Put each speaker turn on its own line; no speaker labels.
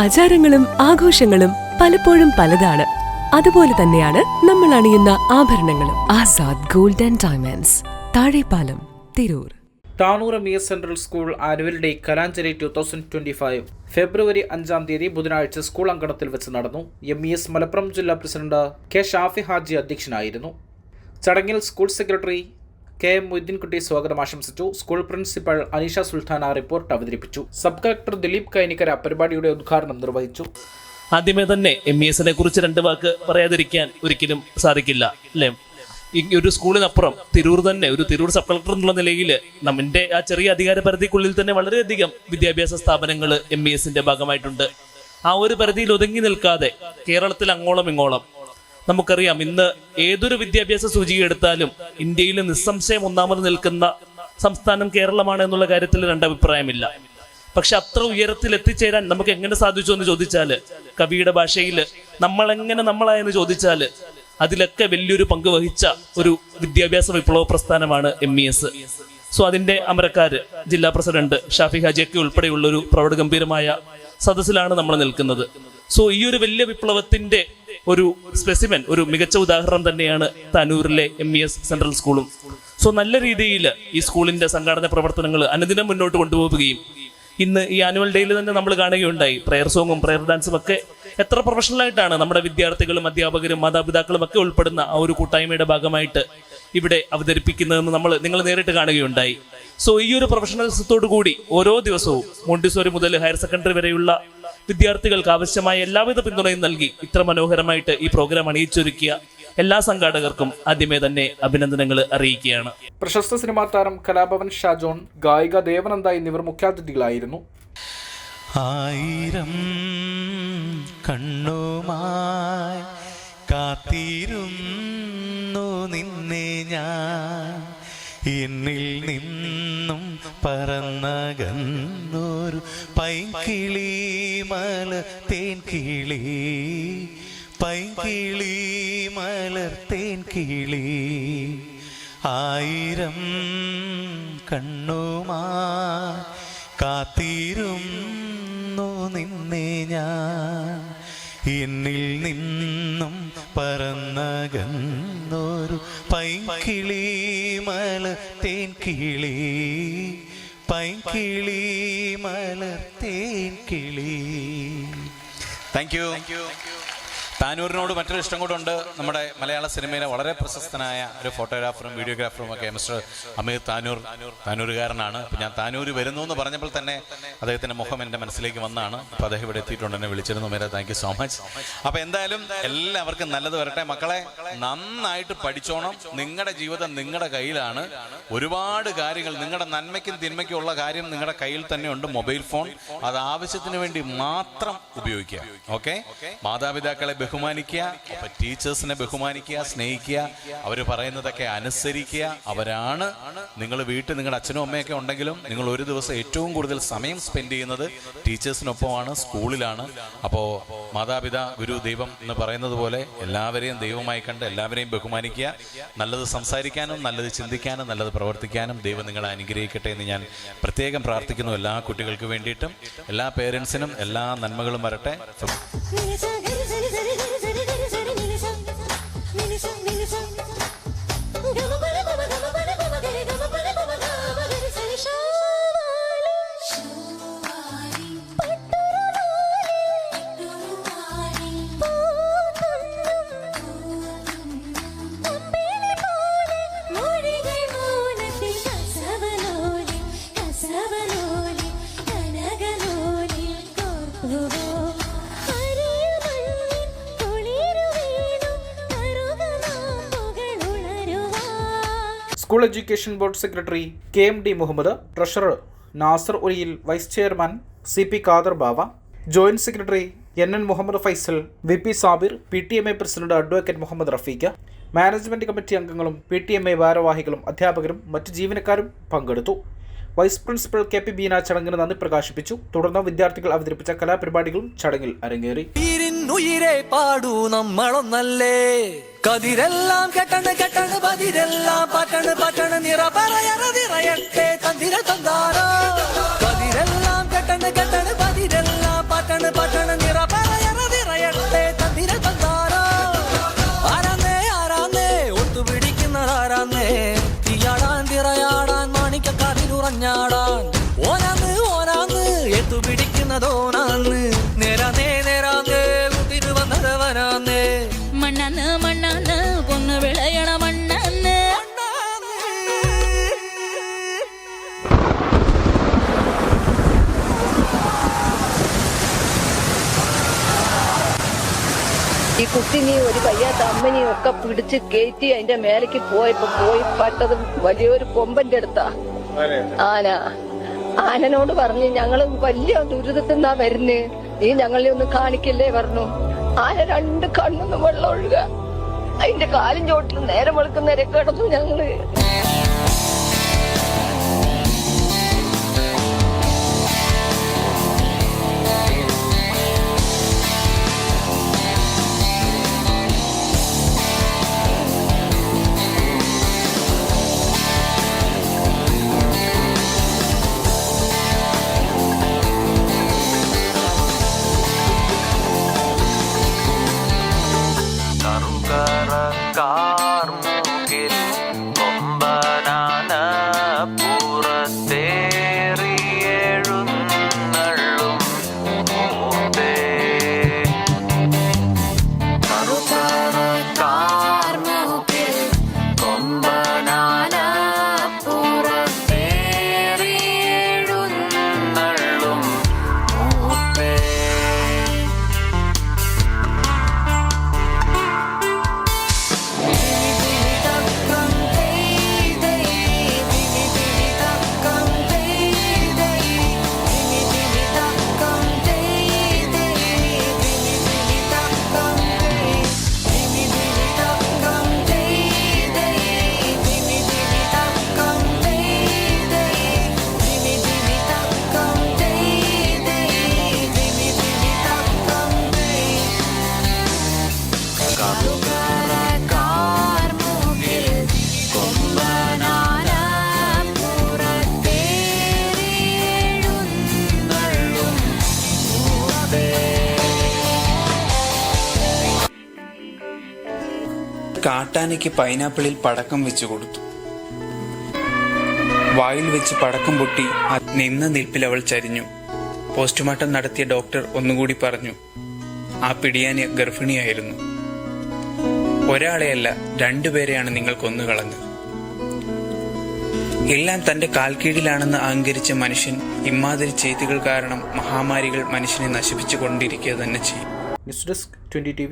ആചാരങ്ങളും ആഘോഷങ്ങളും പലപ്പോഴും പലതാണ്. അതുപോലെ തന്നെയാണ് നമ്മൾ അണിയുന്ന ആഭരണങ്ങളും. Azad golden diamonds Thazhepalam Tirur.
Tanur M S central school annual day Kalanjali two thousand twenty five February അഞ്ചാം തീയതി ബുധനാഴ്ച സ്കൂൾ അങ്കണത്തിൽ വെച്ച് നടന്നു. എം ഇ എസ് മലപ്പുറം ജില്ലാ പ്രസിഡന്റ് കെ ഷാഫി ഹാജി അധ്യക്ഷനായിരുന്നു. ചടങ്ങിൽ school secretary K M Moideenkutty സ്വാഗതം ആശംസിച്ചു. School principal Aneesha Sultana report അവതരിപ്പിച്ചു. സബ് കളക്ടർ ദിലീപ് കൈനിക്കര പരിപാടിയുടെ ഉദ്ഘാടനം നിർവഹിച്ചു.
ആദ്യമേ തന്നെ എം ഇ എസിനെ കുറിച്ച് രണ്ട് വാക്ക് പറയാതിരിക്കാൻ ഒരിക്കലും സാധിക്കില്ല അല്ലേ? ഈ ഒരു സ്കൂളിനപ്പുറം തിരൂർ തന്നെ ഒരു തിരൂർ സബ് കളക്ടർ എന്നുള്ള നിലയിൽ നമ്മുടെ ആ ചെറിയ അധികാര പരിധിക്കുള്ളിൽ തന്നെ വളരെയധികം വിദ്യാഭ്യാസ സ്ഥാപനങ്ങൾ എം ഇ എസിന്റെ ഭാഗമായിട്ടുണ്ട്. ആ ഒരു പരിധിയിൽ ഒതുങ്ങി നിൽക്കാതെ കേരളത്തിൽ അങ്ങോളം ഇങ്ങോളം നമുക്കറിയാം ഇന്ന് ഏതൊരു വിദ്യാഭ്യാസ സൂചിക എടുത്താലും ഇന്ത്യയിൽ നിസ്സംശയം ഒന്നാമത് നിൽക്കുന്ന സംസ്ഥാനം കേരളമാണ് എന്നുള്ള കാര്യത്തിൽ രണ്ടഭിപ്രായമില്ല പക്ഷെ അത്ര ഉയരത്തിൽ എത്തിച്ചേരാൻ നമുക്ക് എങ്ങനെ സാധിച്ചു എന്ന് ചോദിച്ചാൽ കവിയുടെ ഭാഷയിൽ നമ്മൾ എങ്ങനെ നമ്മളായെന്ന് ചോദിച്ചാൽ അതിലൊക്കെ വലിയൊരു പങ്ക് വഹിച്ച ഒരു വിദ്യാഭ്യാസ വിപ്ലവ പ്രസ്ഥാനമാണ് എം ഇ എസ് സോ അതിന്റെ അമരക്കാര് ജില്ലാ പ്രസിഡന്റ് ഷാഫി ഹാജിയൊക്കെ ഉൾപ്പെടെയുള്ള ഒരു പ്രൗഢഗംഭീരമായ സദസ്സിലാണ് നമ്മൾ നിൽക്കുന്നത്. സോ ഈ ഒരു വലിയ വിപ്ലവത്തിന്റെ ഒരു സ്പെസിമെൻ ഒരു മികച്ച ഉദാഹരണം തന്നെയാണ് താനൂരിലെ എം ഇ എസ് സെൻട്രൽ സ്കൂളും സോ നല്ല രീതിയിൽ ഈ സ്കൂളിന്റെ സംഘാടന പ്രവർത്തനങ്ങൾ അനുദിനം മുന്നോട്ട് കൊണ്ടുപോവുകയും ഇന്ന് ഈ ആനുവൽ ഡേയിൽ തന്നെ നമ്മൾ കാണുകയുണ്ടായി. പ്രയർ സോങ്ങും പ്രയർ ഡാൻസും ഒക്കെ എത്ര പ്രൊഫഷണൽ ആയിട്ടാണ് നമ്മുടെ വിദ്യാർത്ഥികളും അധ്യാപകരും മാതാപിതാക്കളും ഒക്കെ ഉൾപ്പെടുന്ന ആ ഒരു കൂട്ടായ്മയുടെ ഭാഗമായിട്ട് ഇവിടെ അവതരിപ്പിക്കുന്നതെന്ന് നമ്മൾ നിങ്ങൾ നേരിട്ട് കാണുകയുണ്ടായി. സോ ഈ ഒരു പ്രൊഫഷണലിസത്തോടു കൂടി ഓരോ ദിവസവും മോണ്ടിസോറി മുതൽ ഹയർ സെക്കൻഡറി വരെയുള്ള വിദ്യാർത്ഥികൾക്ക് ആവശ്യമായ എല്ലാവിധ പിന്തുണയും നൽകി ഇത്ര മനോഹരമായിട്ട് ഈ പ്രോഗ്രാം അണിയിച്ചൊരുക്കിയ എല്ലാ സംഘാടകർക്കും ആദ്യമേ തന്നെ അഭിനന്ദനങ്ങൾ അറിയിക്കുകയാണ്.
പ്രശസ്ത സിനിമാ താരം കലാഭവൻ ഷാജോൺ ഗായിക ദേവനന്ദ എന്നിവർ മുഖ്യാതിഥികളായിരുന്നു.
ആയിരം കണ്ണുമായി കാത്തിരുന്നു നിന്നെ ഞാൻ. എന്നിൽ നിന്നും പറന്നകന്നൊരു പൈങ്കിളി മല തേൻ കിളി. മലർ തേൻ കിളി. ആയിരം കണ്ണുമാ കാത്തിരുന്നു നിന്നെ ഞാൻ. എന്നിൽ നിന്നും പറന്നകന്നൊരു മല തേൻ കിളി. പൈങ്കിളി മല തേൻ കിളി താങ്ക് യു താനൂരിനോട് മറ്റൊരു ഇഷ്ടം കൂടെ നമ്മുടെ മലയാള സിനിമയിലെ വളരെ പ്രശസ്തനായ ഒരു ഫോട്ടോഗ്രാഫറും വീഡിയോഗ്രാഫറും ഒക്കെ മിസ്റ്റർ അമീർ താനൂർ താനൂരുകാരനാണ്. ഞാൻ താനൂർ വരുന്നു എന്ന് പറഞ്ഞപ്പോൾ തന്നെ അദ്ദേഹത്തിന്റെ മുഖം എന്റെ മനസ്സിലേക്ക് വന്നാണ്. അപ്പോൾ അദ്ദേഹം ഇവിടെ എത്തിയിട്ടുണ്ട്. എന്നെ വിളിച്ചിരുന്നു. മേരെ താങ്ക് യു സോ മച്ച് അപ്പോൾ എന്തായാലും എല്ലാവർക്കും നല്ലത് വരട്ടെ. മക്കളെ നന്നായിട്ട് പഠിച്ചോണം. നിങ്ങളുടെ ജീവിതം നിങ്ങളുടെ കയ്യിലാണ്. ഒരുപാട് കാര്യങ്ങൾ നിങ്ങളുടെ നന്മയ്ക്കും തിന്മയ്ക്കും ഉള്ള കാര്യം നിങ്ങളുടെ കയ്യിൽ തന്നെ ഉണ്ട്. Mobile phone. അത് ആവശ്യത്തിന് വേണ്ടി മാത്രം ഉപയോഗിക്കുക. ഓക്കെ? മാതാപിതാക്കളെ ബഹുമാനിക്കുക അപ്പൊ ടീച്ചേഴ്സിനെ ബഹുമാനിക്കുക സ്നേഹിക്കുക അവർ പറയുന്നതൊക്കെ അനുസരിക്കുക. അവരാണ് നിങ്ങൾ വീട്ടിൽ നിങ്ങളുടെ അച്ഛനും അമ്മയൊക്കെ ഉണ്ടെങ്കിലും നിങ്ങൾ ഒരു ദിവസം ഏറ്റവും കൂടുതൽ സമയം സ്പെൻഡ് ചെയ്യുന്നത് ടീച്ചേഴ്സിനൊപ്പമാണ് സ്കൂളിലാണ്. അപ്പോ മാതാപിതാ ഗുരു ദൈവം എന്ന് പറയുന്നത് പോലെ എല്ലാവരെയും ദൈവമായി കണ്ട് എല്ലാവരെയും ബഹുമാനിക്കുക. നല്ലത് സംസാരിക്കാനും നല്ലത് ചിന്തിക്കാനും നല്ലത് പ്രവർത്തിക്കാനും ദൈവം നിങ്ങളെ അനുഗ്രഹിക്കട്ടെ എന്ന് ഞാൻ പ്രത്യേകം പ്രാർത്ഥിക്കുന്നു എല്ലാ കുട്ടികൾക്ക് വേണ്ടിയിട്ടും. എല്ലാ പേരൻസിനും എല്ലാ നന്മകളും വരട്ടെ.
School education board secretary K M D Muhammad treasurer Nasar Oliyil vice chairman C P Khader Bava joint secretary N N Muhammad Faisal V P Sabir P T M A president advocate Muhammad Rafeeq management committee അംഗങ്ങളും P T M A ഭാരവാഹികളും അധ്യാപകരും മറ്റ് ജീവനക്കാരും പങ്കെടുത്തു. Vice principal K P Beena ചടങ്ങിന് നന്ദി പ്രകാശിപ്പിച്ചു. തുടർന്ന് വിദ്യാർത്ഥികൾ അവതരിപ്പിച്ച കലാപരിപാടികളും ചടങ്ങിൽ അരങ്ങേറി.
പാടൂ നമ്മളൊന്നല്ലേ? കതിരെല്ലാം കെട്ടണ് കെട്ടണ് പതിരെല്ലാം പറ്റണ് പറ്റണ് നിറ പറയറ നിറയട്ടെ തന്തിര തന്താരോ. കതിരെല്ലാം കെട്ടണ് കെട്ടണ് പതിരെല്ലാം പട്ടണ് പട്ടണ് നിറ പറയറ നിറയട്ടെ തന്തിര തന്താരോ. ആരാന്നേ ആരാന്നേ ഒത്തുപിടിക്കുന്നത് ആരാന്നേ. തീയാടാൻ തിറയാടാൻ മാണിക്കക്കാതിലുറഞ്ഞാടാൻ ഓനാന്ന് ഓനാന്ന് എത്തുപിടിക്കുന്നതോനാന്ന്
ഈ കുട്ടിനെ ഒരു വയ്യാത്ത അമ്മനെയും ഒക്കെ പിടിച്ച് കയറ്റി അതിന്റെ മേലേക്ക് പോയപ്പോ പോയി പട്ടത് വലിയൊരു കൊമ്പന്റെ അടുത്താ. ആന. ആനനോട് പറഞ്ഞു ഞങ്ങൾ വലിയ ദുരിതത്തിൽ നിന്നാ വരുന്നേ. നീ ഞങ്ങളെ ഒന്ന് കാണിക്കല്ലേ? പറഞ്ഞു. ആന രണ്ട് കണ്ണൊന്നും വെള്ളം ഒഴുക അതിന്റെ കാലും ചോട്ടിൽ നേരം വെളുക്കുന്നവരെ കിടന്നു
ഞങ്ങൾ. nothing.
കാട്ടാനയ്ക്ക് പൈനാപ്പിളിൽ പടക്കം വെച്ചു കൊടുത്തു. വായിൽ വെച്ച് പടക്കം പൊട്ടി നിന്ന നിൽപ്പിൽ അവൾ ചരിഞ്ഞു. പോസ്റ്റ്മോർട്ടം നടത്തിയ ഡോക്ടർ ഒന്നുകൂടി പറഞ്ഞു ആ പിടിയാന് ഗർഭിണിയായിരുന്നു. ഒരാളെയല്ല രണ്ടുപേരെയാണ് നിങ്ങൾ കൊന്നുകളഞ്ഞത് എല്ലാം തന്റെ കാൽക്കീഴിലാണെന്ന് അഹങ്കരിച്ച മനുഷ്യൻ ഇമാതിരി ചെയ്തികൾ കാരണം മഹാമാരികൾ മനുഷ്യനെ നശിപ്പിച്ചു കൊണ്ടിരിക്കുക തന്നെ ചെയ്യും.
News desk twenty T